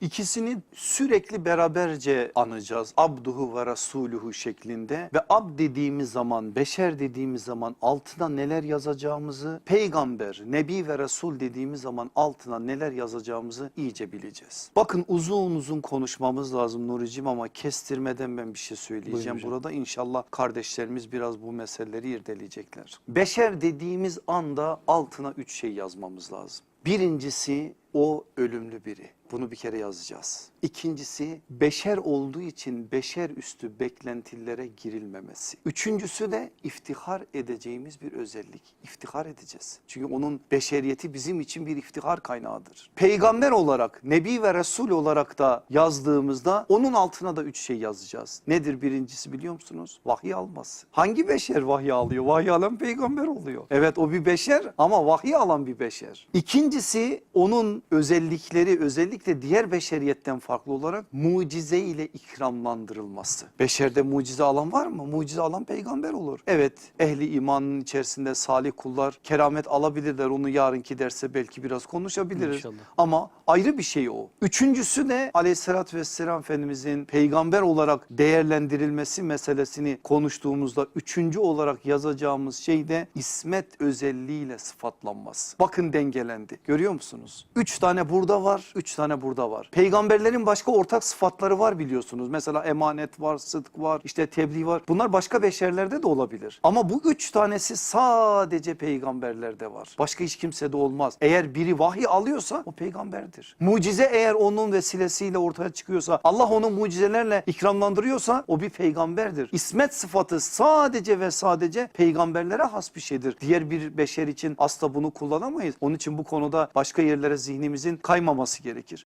İkisini sürekli beraberce anacağız. Abduhu ve rasuluhu şeklinde ve ab dediğimiz zaman, beşer dediğimiz zaman altına neler yazacağımızı, peygamber, nebi ve resul dediğimiz zaman altına neler yazacağımızı iyice bileceğiz. Bakın uzun uzun konuşmamız lazım Nuri'cim ama kestirmeden ben bir şey söyleyeceğim. Buyurun. Burada inşallah kardeşlerimiz biraz bu meseleleri irdeleyecekler. Beşer dediğimiz anda altına üç şey yazmamız lazım. Birincisi o ölümlü biri. Bunu bir kere yazacağız. İkincisi beşer olduğu için beşer üstü beklentilere girilmemesi. Üçüncüsü de iftihar edeceğimiz bir özellik. İftihar edeceğiz. Çünkü onun beşeriyeti bizim için bir iftihar kaynağıdır. Peygamber olarak, nebi ve resul olarak da yazdığımızda onun altına da üç şey yazacağız. Nedir birincisi biliyor musunuz? Vahiy alması. Hangi beşer vahiy alıyor? Vahiy alan peygamber oluyor. Evet o bir beşer ama vahiy alan bir beşer. İkincisi onun özellikleri özellikle diğer beşeriyetten farklı olarak mucize ile ikramlandırılması. Beşerde mucize alan var mı? Mucize alan peygamber olur. Evet ehli imanın içerisinde salih kullar keramet alabilirler. Onu yarınki derse belki biraz konuşabiliriz. İnşallah. Ama ayrı bir şey o. Üçüncüsü de aleyhissalatü vesselam Efendimizin peygamber olarak değerlendirilmesi meselesini konuştuğumuzda üçüncü olarak yazacağımız şey de ismet özelliğiyle sıfatlanması. Bakın dengelendi. Görüyor musunuz? Üç tane burada var, üç tane burada var. Peygamberlerin başka ortak sıfatları var biliyorsunuz. Mesela emanet var, sıdk var, işte tebliğ var. Bunlar başka beşerlerde de olabilir. Ama bu üç tanesi sadece peygamberlerde var. Başka hiç kimsede olmaz. Eğer biri vahiy alıyorsa o peygamberdir. Mucize eğer onun vesilesiyle ortaya çıkıyorsa, Allah onu mucizelerle ikramlandırıyorsa o bir peygamberdir. İsmet sıfatı sadece ve sadece peygamberlere has bir şeydir. Diğer bir beşer için asla bunu kullanamayız. Onun için bu konuda başka yerlere zihnimizin kaymaması gerekir.